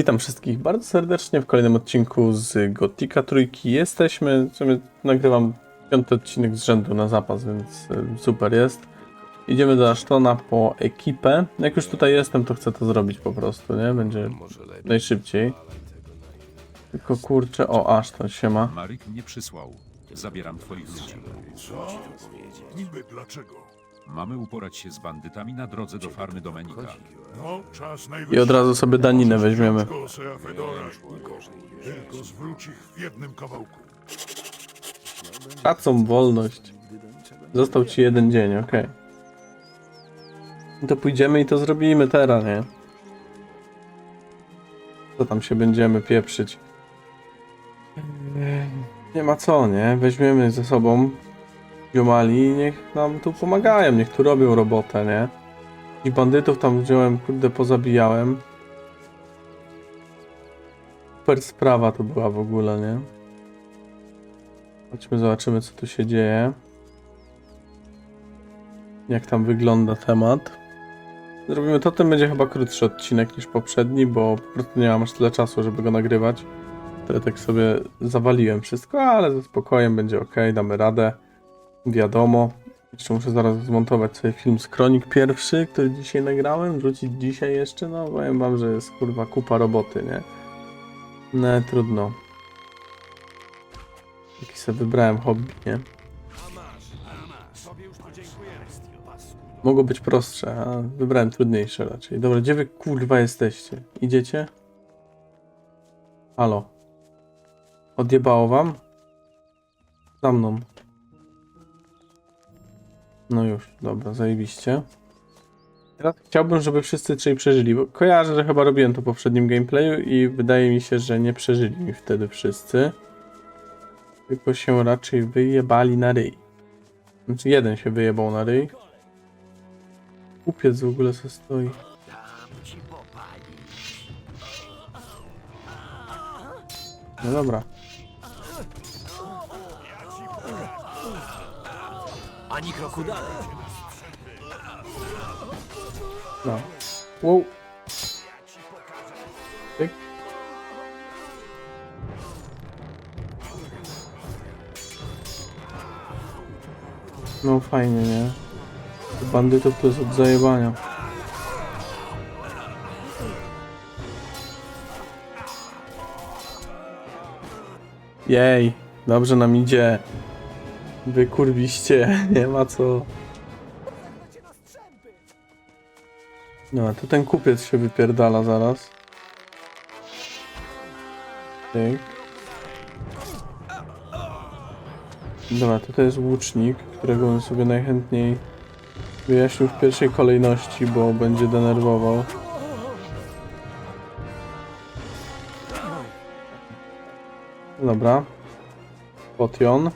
Witam wszystkich bardzo serdecznie w kolejnym odcinku z Gotika Trójki. Jesteśmy, w sumie nagrywam piąty odcinek z rzędu na zapas, więc super jest. Idziemy do Ashtona po ekipę. Jak już tutaj jestem, to chcę to zrobić po prostu, nie? Będzie najszybciej. Tylko kurczę, o Ashton się ma. Maryk mnie przysłał. Zabieram twoich ludzi. Co? Niby dlaczego? Mamy uporać się z bandytami na drodze do farmy Domenika. No, czas najwyższy. I od razu sobie daninę weźmiemy. Fedora. Tylko zwróć ich w jednym kawałku. Tracą wolność. Został ci jeden dzień, okej. No To pójdziemy i to zrobimy teraz, nie? Co tam się będziemy pieprzyć? Nie ma co, nie? Weźmiemy ze sobą ziomali niech nam tu pomagają, niech tu robią robotę, nie? I bandytów tam wziąłem, kurde, pozabijałem. Super sprawa to była w ogóle, nie? Chodźmy, zobaczymy, co tu się dzieje. Jak tam wygląda temat. Zrobimy to, ten będzie chyba krótszy odcinek niż poprzedni, bo po prostu nie mam aż tyle czasu, żeby go nagrywać. Tyle tak sobie zawaliłem wszystko, ale ze spokojem będzie ok, damy radę. Wiadomo. Jeszcze muszę zaraz zmontować sobie film z Kronik pierwszy, który dzisiaj nagrałem, wrzucić dzisiaj jeszcze, no powiem wam, że jest kurwa kupa roboty, nie? No trudno. Jaki sobie wybrałem hobby, nie? Mogło być prostsze, a wybrałem trudniejsze raczej. Dobra, gdzie wy kurwa jesteście? Idziecie? Halo. Odjebało wam? Za mną. No już, dobra, zajebiście. Teraz chciałbym, żeby wszyscy trzej przeżyli, bo kojarzę, że chyba robiłem to w poprzednim gameplayu i wydaje mi się, że nie przeżyli mi wtedy wszyscy. Tylko się raczej wyjebali na ryj. Znaczy jeden się wyjebał na ryj. Kupiec w ogóle co stoi. No dobra. Ani kroku dalej. No. Wow. Tyk. No fajnie, nie? Bandytów to jest od zajebania. Jej, dobrze nam idzie. Wy kurwiście, nie ma co. No, to ten kupiec się wypierdala zaraz. Tyk. Dobra, tutaj jest łucznik, którego bym sobie najchętniej wyjaśnił w pierwszej kolejności, bo będzie denerwował. Dobra. Potion.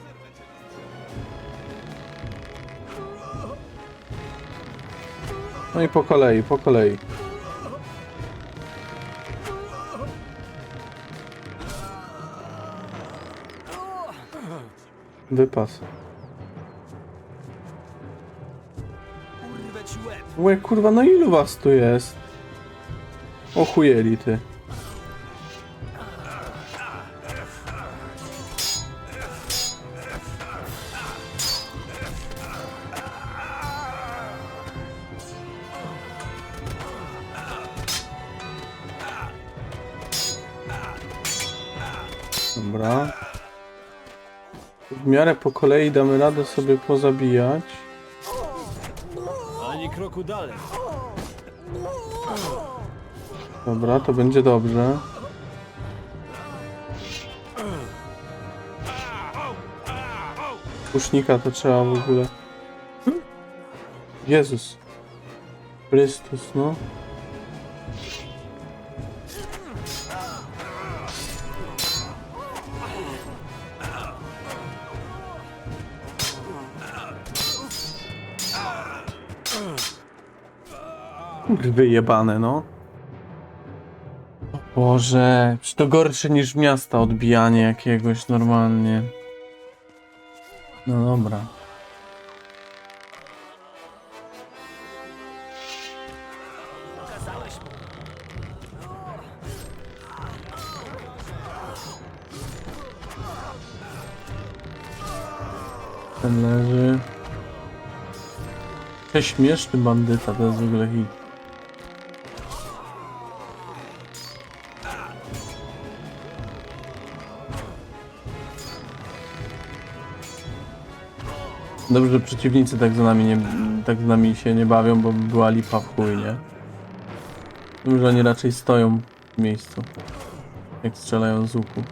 No i po kolei, po kolei. Wypas. Łe, kurwa, no ilu was tu jest? Ochujeli ty. Miarę po kolei damy radę sobie pozabijać. Ani kroku dalej. Dobra, to będzie dobrze. Pusznika to trzeba w ogóle. Jezus. Chrystus, no. Kurwy jebane, no. O Boże, czy to gorsze niż miasta odbijanie jakiegoś normalnie. No dobra. Ten leży. Prześmieszny bandyta, to jest w ogóle hit. Dobrze, że przeciwnicy tak z nami nie, tak z nami się nie bawią, bo by była lipa w chuj, nie? Wiem, że oni raczej stoją w miejscu, jak strzelają z łuku.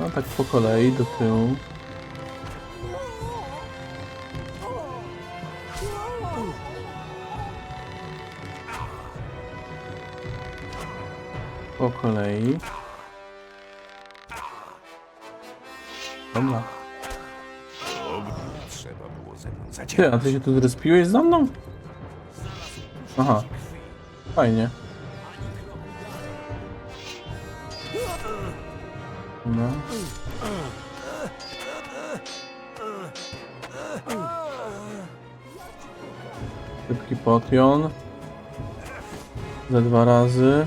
No tak po kolei do tyłu. Po kolei. Dobra. Trzeba było ze mną Ty, a ty się tu zrespiłeś za mną? Aha. Fajnie. No. Szybki potion. Za dwa razy.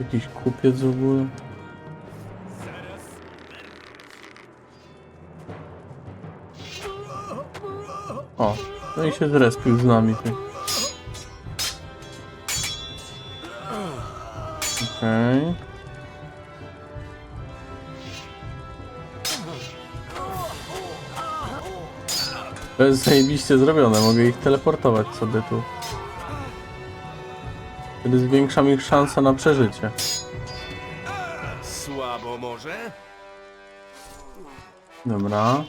Jakiś kupiec w ogóle. O, no i się zrespił z nami. Okej. To jest zajebiście zrobione, mogę ich teleportować sobie tu. Wtedy zwiększam ich szansa na przeżycie. Słabo może? Dobra.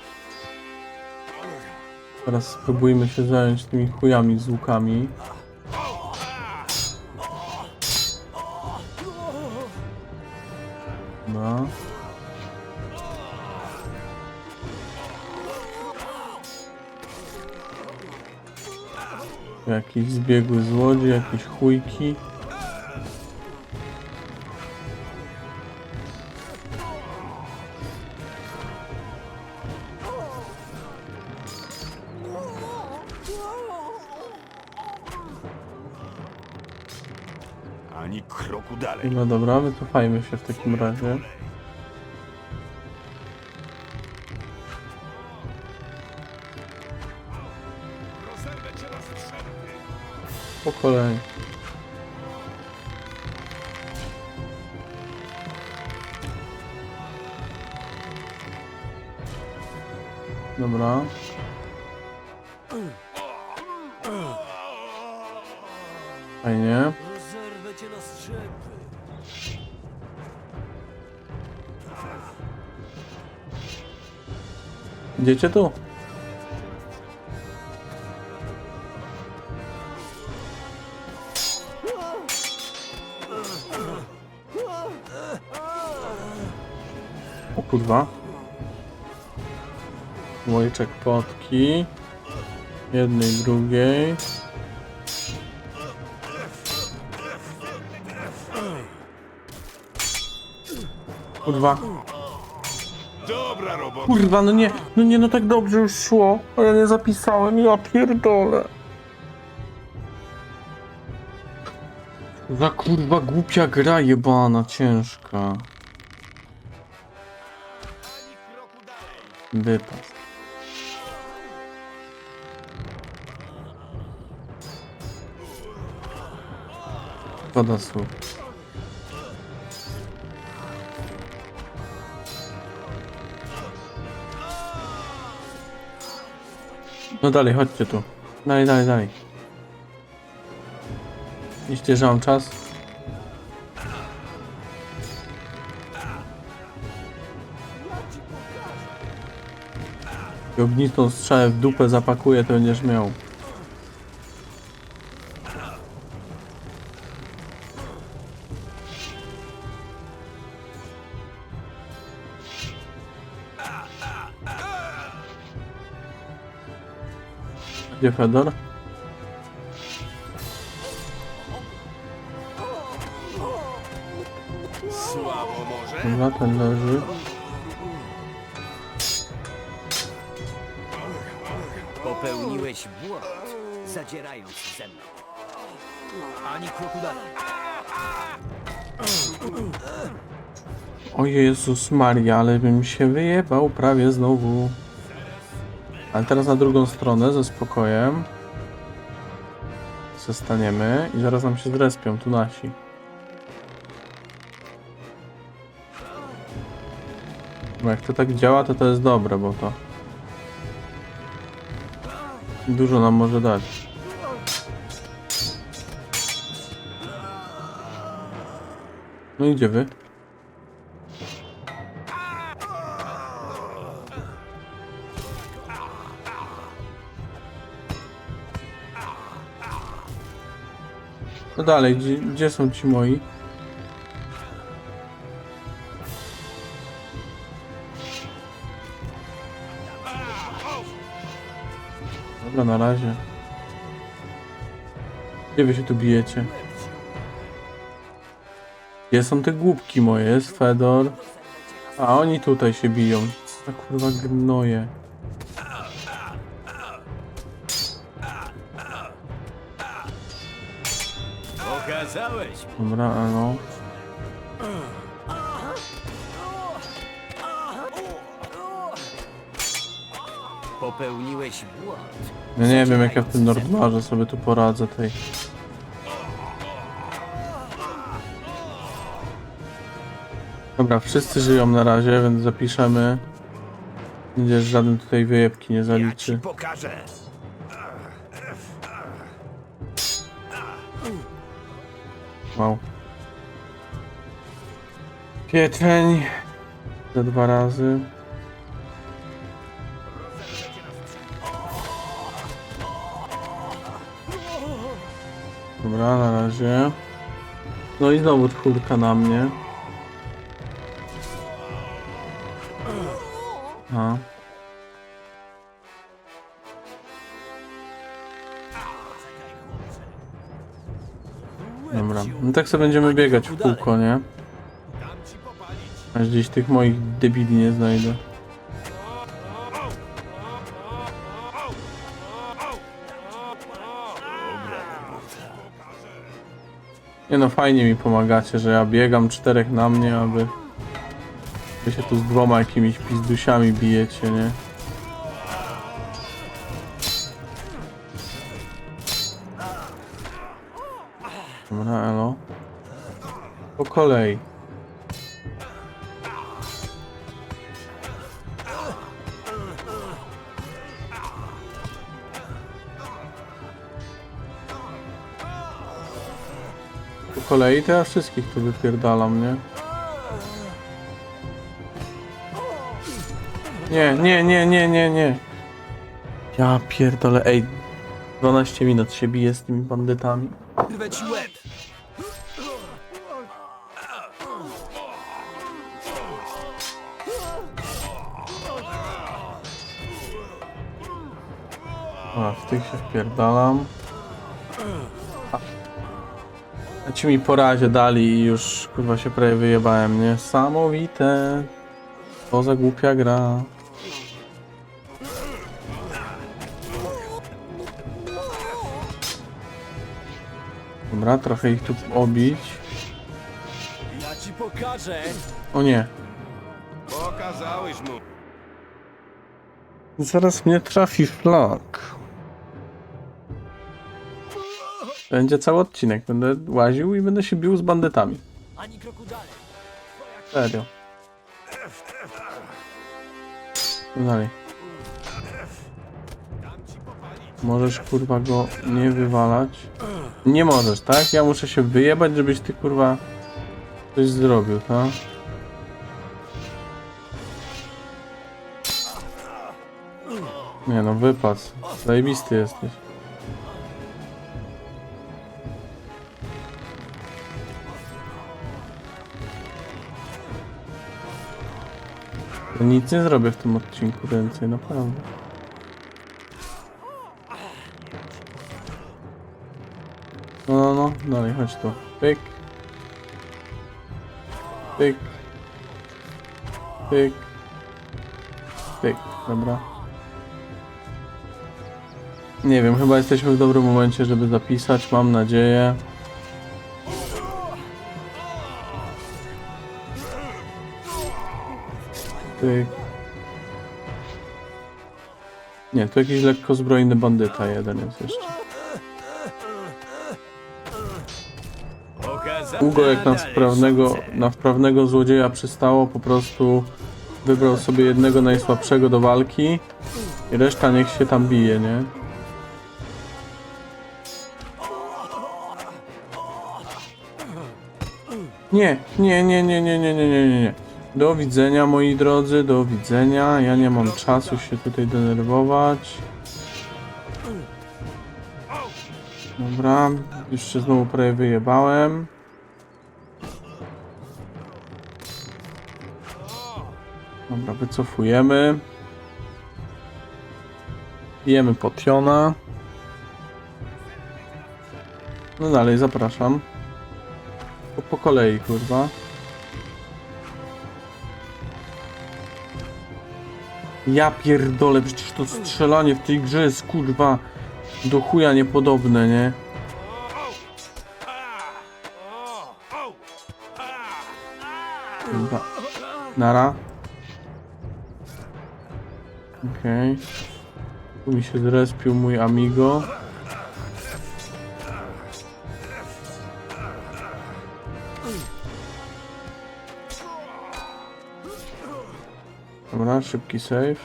Teraz spróbujmy się zająć tymi chujami z łukami. Jakiś zbiegły złodziej, jakieś chujki. Ani kroku dalej. No dobra, wycofajmy się w takim razie. Po kolei. Dobra. Fajnie. Rozerwę cię na tu? Kurwa. Łojczek potki. Jednej, drugiej. Kurwa. Dobra robota. Kurwa, no nie, no nie, no tak dobrze już szło, a ja nie zapisałem, ja pierdolę. Za kurwa głupia gra jebana, ciężka. Wypas. Pada słów. No dalej, chodźcie tu. Dalej, dalej, dalej. Myślicie, że mam czas? Ognistą strzałę w dupę zapakuję, to będziesz miał. Gdzie Fedor? Słabo może? Dobra, ten leży. Popełniłeś błąd, zadzierając ze mną. Ani kroku dalej. O Jezus Maria, ale bym się wyjebał prawie znowu. Ale teraz na drugą stronę, ze spokojem. Zostaniemy i zaraz nam się zrespią, tu nasi. Bo jak to tak działa, to to jest dobre, bo to... Dużo nam może dać. No i gdzie wy? No dalej, gdzie, gdzie są ci moi? Na razie. Gdzie wy się tu bijecie? Gdzie są te głupki moje? Jest Fedor. A oni tutaj się biją. Za kurwa gnoje. Pokazałeś. Dobra, no. Popełniłeś błąd. Ja nie wiem jak ja w tym Nordmarze sobie tu poradzę tej. Dobra, wszyscy żyją na razie, więc zapiszemy. Będzie żaden tutaj wyjebki nie zaliczy. pokażę. Wow. Pieczeń. Za dwa razy. Dobra, na razie. No i znowu czwórka na mnie. A. Dobra, no tak sobie będziemy biegać w kółko, nie? Aż gdzieś tych moich debili nie znajdę. Nie no, fajnie mi pomagacie, że ja biegam czterech na mnie, aby... Wy się tu z dwoma jakimiś pizdusiami bijecie, nie? Dobra, elo. Po kolei. Kolei to ja wszystkich tu wypierdalam, nie? Nie, nie, nie, nie, nie, nie. Ja pierdolę, ej. 12 minut się bije z tymi bandytami. Rwę ci łeb. A, w tych się wpierdalam. A ci mi po razie dali i już kurwa się prawie wyjebałem, nie? Samowite. To za głupia gra. Dobra, trochę ich tu obić. Ja ci pokażę. O nie. Pokazałeś mu. Zaraz mnie trafi flag. Będzie cały odcinek. Będę łaził i będę się bił z bandytami. Ani kroku dalej. Serio. Co dalej? Możesz kurwa go nie wywalać. Nie możesz, tak? Ja muszę się wyjebać, żebyś ty kurwa coś zrobił, tak? Nie no, wypas. Zajebisty jesteś. Nic nie zrobię w tym odcinku więcej, naprawdę. No, no, no, dalej, chodź tu. Pyk. Pyk. Pyk. Pyk, dobra. Nie wiem, chyba jesteśmy w dobrym momencie, żeby zapisać, mam nadzieję. Nie, to jakiś lekko zbrojny bandyta jeden jest jeszcze. Hugo jak na wprawnego, na wprawnego złodzieja przystało, po prostu wybrał sobie jednego najsłabszego do walki i reszta niech się tam bije? Nie, nie, nie, nie, nie, nie, nie, nie, nie, nie. Do widzenia moi drodzy, do widzenia. Ja nie mam czasu się tutaj denerwować. Dobra, już znowu prawie wyjebałem. Dobra, wycofujemy. Bijemy potiona. No dalej, zapraszam. Po, po kolei, kurwa. Ja pierdolę, przecież to strzelanie w tej grze jest, kurwa, do chuja niepodobne, nie? Kurwa. Nara. Okej. Tu mi się zrespił mój amigo. Szybki save.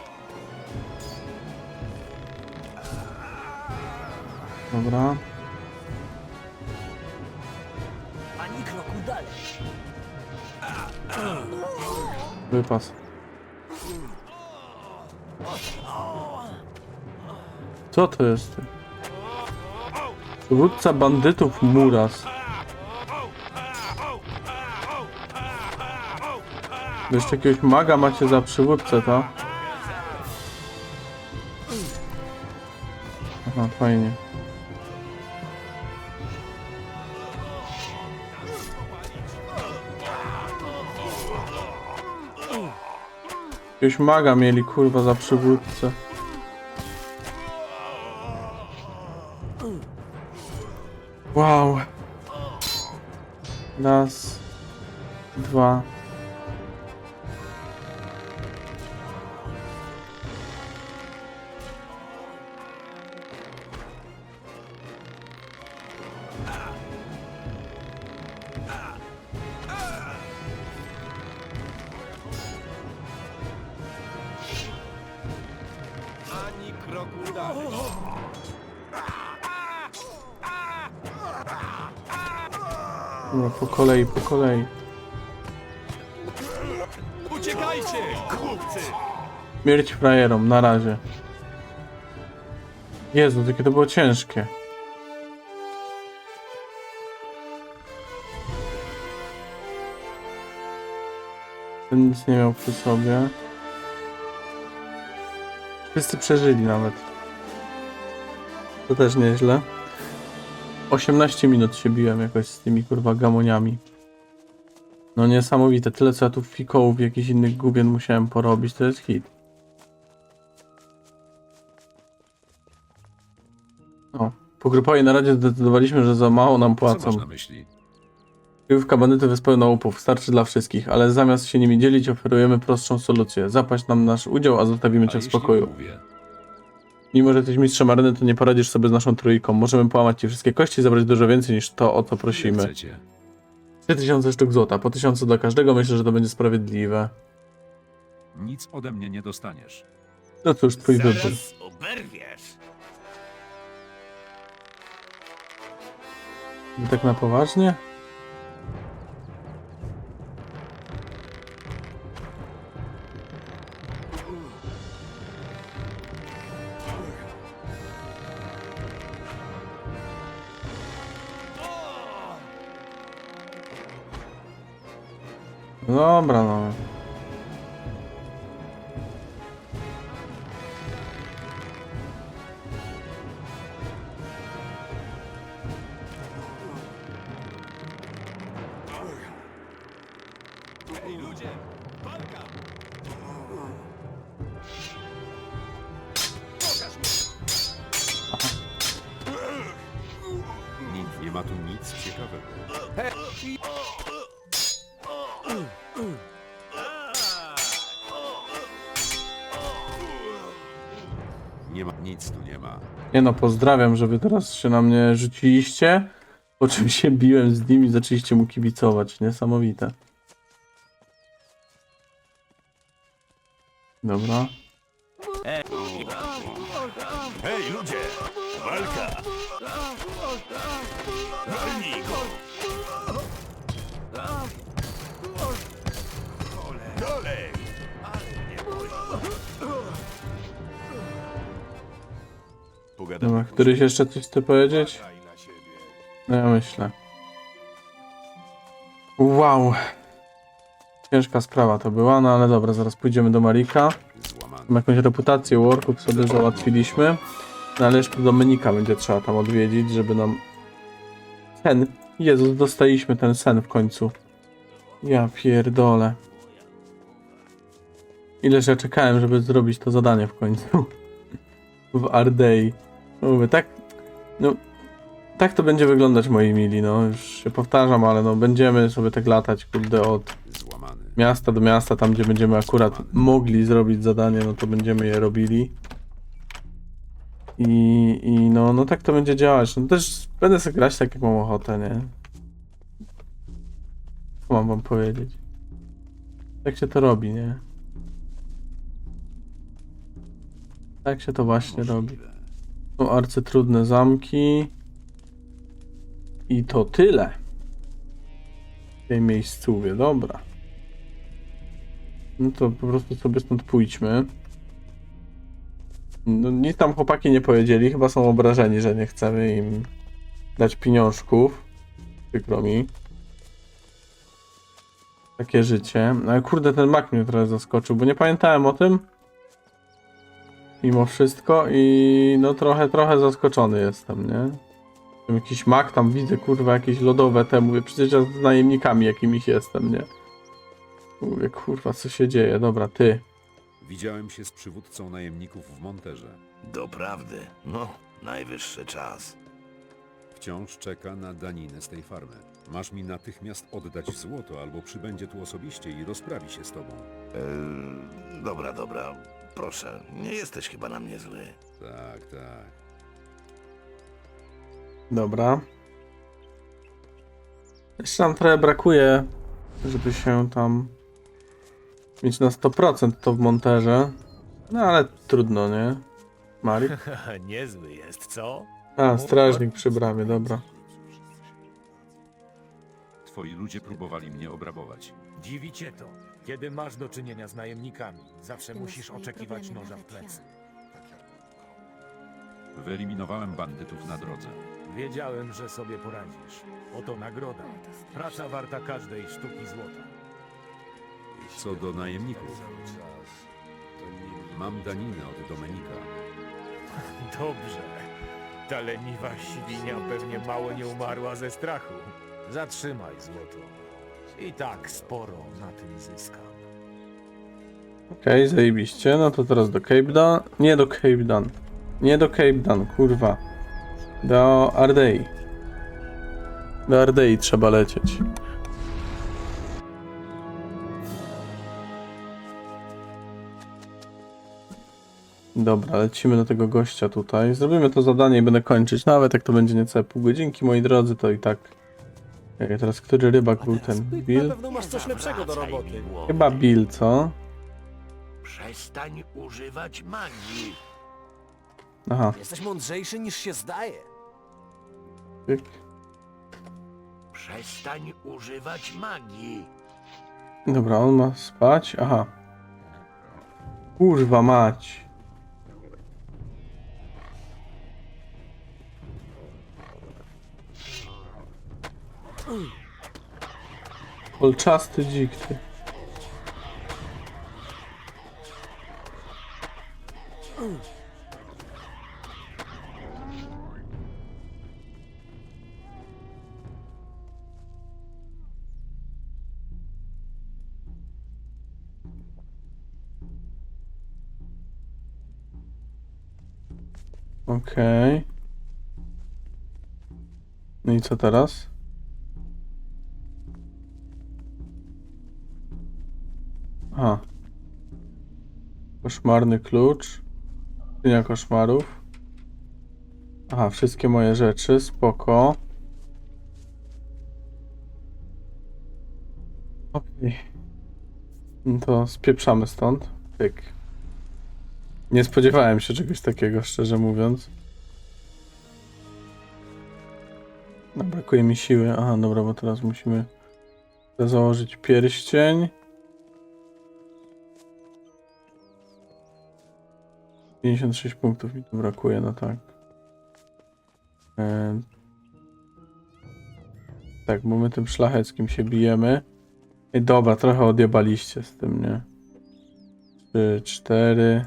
Dobra. Ani kroku dalej. Wypas. Co to jest? Przywódca bandytów Muras. Wy Jeszcze jakiegoś maga macie za przywódcę, to? Aha, fajnie. Jakiegoś maga mieli, kurwa, za przywódcę. Wow. Raz. Dwa. Kolei, po kolei. Uciekajcie, głupcy! Śmierć frajerom, na razie. Jezu, jakie to było ciężkie. Ten nic nie miał przy sobie. Wszyscy przeżyli nawet. To też nieźle. 18 minut się biłem jakoś z tymi kurwa gamoniami. No niesamowite, tyle co ja tu fikołów i jakichś innych gubien musiałem porobić, to jest hit. O, po grupowej naradzie zdecydowaliśmy, że za mało nam Co płacą. masz na myśli? Kryjówka bandytów jest pełna łupów, starczy dla wszystkich, ale zamiast się nimi dzielić, oferujemy prostszą solucję. Zapaść nam nasz udział, a zostawimy cię w spokoju. Mówię, Mimo, że jesteś mistrzem areny, to nie poradzisz sobie z naszą trójką. Możemy połamać ci wszystkie kości i zabrać dużo więcej niż to, o co prosimy. chcecie. 3000 sztuk złota, po 1000 dla każdego, myślę, że to będzie sprawiedliwe. Nic ode mnie nie dostaniesz. No cóż, twój wybór. Zaraz oberwiesz! Tak na poważnie? dobra, no. Nic, nie ma tu nic ciekawego. Hej! Nic tu nie ma. Nie no, pozdrawiam, że wy teraz się na mnie rzuciliście, po czym się biłem z nim i zaczęliście mu kibicować. Niesamowite. Dobra. Pogadamy Dobra, któryś jeszcze coś chce powiedzieć? No ja myślę. Wow. Ciężka sprawa to była, no ale dobra, zaraz pójdziemy do Marika. Złamany. Jakąś reputację worków sobie załatwiliśmy. No ale jeszcze Dominika będzie trzeba tam odwiedzić, żeby nam... Sen. Jezus, dostaliśmy ten sen w końcu. Ja pierdolę. Ileż ja czekałem, żeby zrobić to zadanie w końcu. W Ardei. Mówię, tak... No... Tak to będzie wyglądać, moi mili, no. Już się powtarzam, ale no będziemy sobie tak latać, kurde, od miasta do miasta, tam gdzie będziemy akurat mogli zrobić zadanie, no to będziemy je robili. I, i no, no tak to będzie działać. No też będę sobie grać tak jak mam ochotę, nie? Co mam wam powiedzieć? Tak się to robi, nie? Tak się to właśnie robi. Są arcytrudne zamki. I to tyle. W tej miejscówie, dobra. No to po prostu sobie stąd pójdźmy. No nic tam chłopaki nie powiedzieli, chyba są obrażeni, że nie chcemy im dać pieniążków. Przykro mi. Takie życie. No ale kurde, ten mak mnie trochę zaskoczył, bo nie pamiętałem o tym. Mimo wszystko i no trochę, trochę zaskoczony jestem, nie? Jakiś mak tam widzę, kurwa, jakieś lodowe te, mówię, przecież ja z najemnikami jakimiś jestem, nie? Mówię, kurwa, co się dzieje? Dobra, ty. Widziałem się z przywódcą najemników w Monterze. Doprawdy. No, najwyższy czas. Wciąż czeka na daninę z tej farmy. Masz mi natychmiast oddać złoto, albo przybędzie tu osobiście i rozprawi się z tobą. Eee, dobra, dobra. Proszę, nie jesteś chyba na mnie zły. Tak, tak. Dobra. Jeszcze nam trochę brakuje, żeby się tam mieć na 100% to w monterze. No ale trudno, nie? Mari? Niezły jest, co? A, strażnik przy bramie, dobra. Twoi ludzie próbowali mnie obrabować. Dziwi cię to. Kiedy masz do czynienia z najemnikami, zawsze musisz oczekiwać noża w plecy. Wyeliminowałem bandytów na drodze. Wiedziałem, że sobie poradzisz. Oto nagroda. Praca warta każdej sztuki złota. Co do najemników, mam daninę od Domenika. Dobrze. Ta leniwa świnia pewnie mało nie umarła ze strachu. Zatrzymaj złoto. I tak sporo na tym zyskam. Okej, zajebiście. No to teraz do Cape Dan. Nie do Cape Dan. Nie do Cape Dan, kurwa. Do Ardei. Do Ardei trzeba lecieć. Dobra, lecimy do tego gościa tutaj. Zrobimy to zadanie i będę kończyć. Nawet jak to będzie niecałe pół godzinki, moi drodzy, to i tak. Ej, teraz który rybak był ten? Bill? pewno masz coś lepszego do roboty. Chyba Bill, co? Przestań używać magii. Aha, Jesteś mądrzejszy niż się zdaje. pyk. Przestań używać magii. Dobra, on ma spać. Aha. Kurwa mać. Kolczasty dzik ty. Okej. No i co teraz? Koszmarny klucz. Skrzynia koszmarów. Aha, wszystkie moje rzeczy, spoko. Okej. No to spieprzamy stąd. Pyk. Nie spodziewałem się czegoś takiego, szczerze mówiąc. No, brakuje mi siły. Aha, dobra, bo teraz musimy założyć pierścień. 56 punktów mi tu brakuje, no tak. E... Tak, bo my tym szlacheckim się bijemy. Ej, dobra, trochę odjebaliście z tym, nie? 3, 4,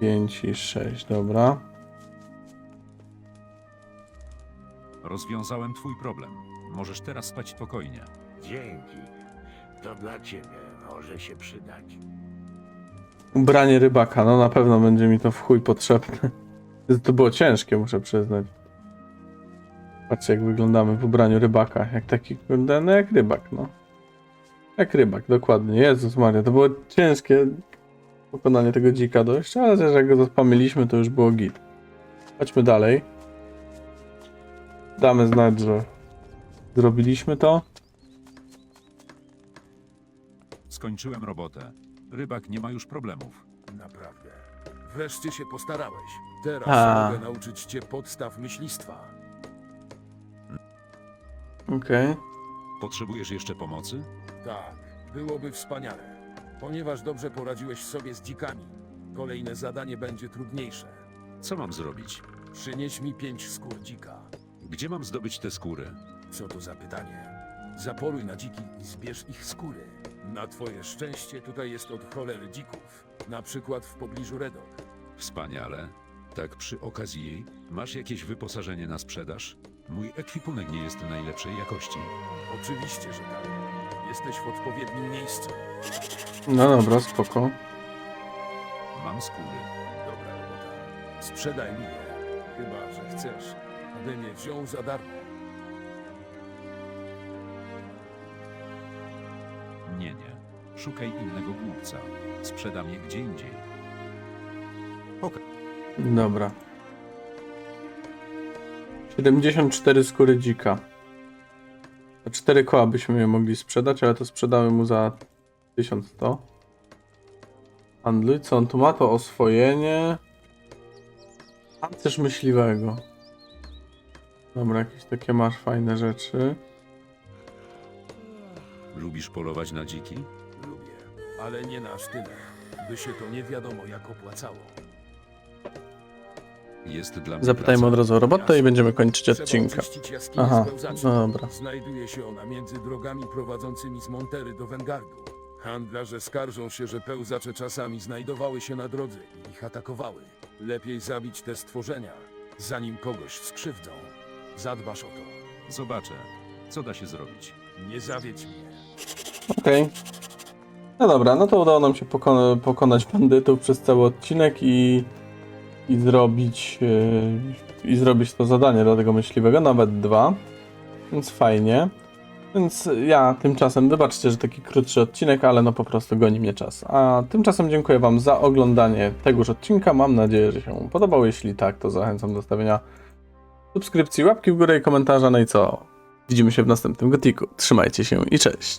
5 i 6, dobra. Rozwiązałem twój problem. Możesz teraz spać spokojnie. Dzięki. To dla ciebie może się przydać. Ubranie rybaka, no na pewno będzie mi to w chuj potrzebne. To było ciężkie, muszę przyznać. Patrzcie jak wyglądamy w ubraniu rybaka. Jak taki, kurde, no jak rybak, no. Jak rybak, dokładnie. Jezus Maria, to było ciężkie pokonanie tego dzika dość, ale też jak go zaspamiliśmy, to już było git. Chodźmy dalej. Damy znać, że zrobiliśmy to. Skończyłem robotę. Rybak nie ma już problemów. Naprawdę. Wreszcie się postarałeś. Teraz A. mogę nauczyć cię podstaw myślistwa. Okej. Potrzebujesz jeszcze pomocy? Tak, byłoby wspaniale. Ponieważ dobrze poradziłeś sobie z dzikami, kolejne zadanie będzie trudniejsze. Co mam zrobić? Przynieś mi pięć skór dzika. Gdzie mam zdobyć te skóry? Co to za pytanie? Zapoluj na dziki i zbierz ich skóry. Na twoje szczęście tutaj jest od cholery dzików. Na przykład w pobliżu Redok. Wspaniale. Tak przy okazji jej, masz jakieś wyposażenie na sprzedaż? Mój ekwipunek nie jest najlepszej jakości. Oczywiście, że tak. Jesteś w odpowiednim miejscu. No dobra, spoko. Mam skóry. Dobra robota. Sprzedaj mi je. Chyba, że chcesz, abym je wziął za darmo. Szukaj innego głupca. Sprzedam je gdzie indziej. Dobra. 74 skóry dzika. Za 4 koła byśmy je mogli sprzedać, ale to sprzedamy mu za 1100. Handluj, co on tu ma? To oswojenie. Pancerz myśliwego. Dobra, jakieś takie masz fajne rzeczy. Lubisz polować na dziki? Ale nie na aż tyle, by się to nie wiadomo jak opłacało. Jest dla mnie Zapytajmy od praca. razu o robotę i będziemy kończyć Trzeba odcinka. oczyścić jaskinię Aha, no dobra. Znajduje się ona między drogami prowadzącymi z Montery do Wengardu. Handlarze skarżą się, że pełzacze czasami znajdowały się na drodze i ich atakowały. Lepiej zabić te stworzenia, zanim kogoś skrzywdzą. Zadbasz o to. Zobaczę, co da się zrobić. Nie zawiedź mnie. Okej. No dobra, no to udało nam się poko pokonać bandytów przez cały odcinek i, i zrobić yy, i zrobić to zadanie dla tego myśliwego, nawet dwa. Więc fajnie. Więc ja tymczasem, wybaczcie, że taki krótszy odcinek, ale no po prostu goni mnie czas. A tymczasem dziękuję Wam za oglądanie tegoż odcinka. Mam nadzieję, że się podobał. Jeśli tak, to zachęcam do stawienia subskrypcji, łapki w górę i komentarza. No i co? Widzimy się w następnym gotiku. Trzymajcie się i cześć.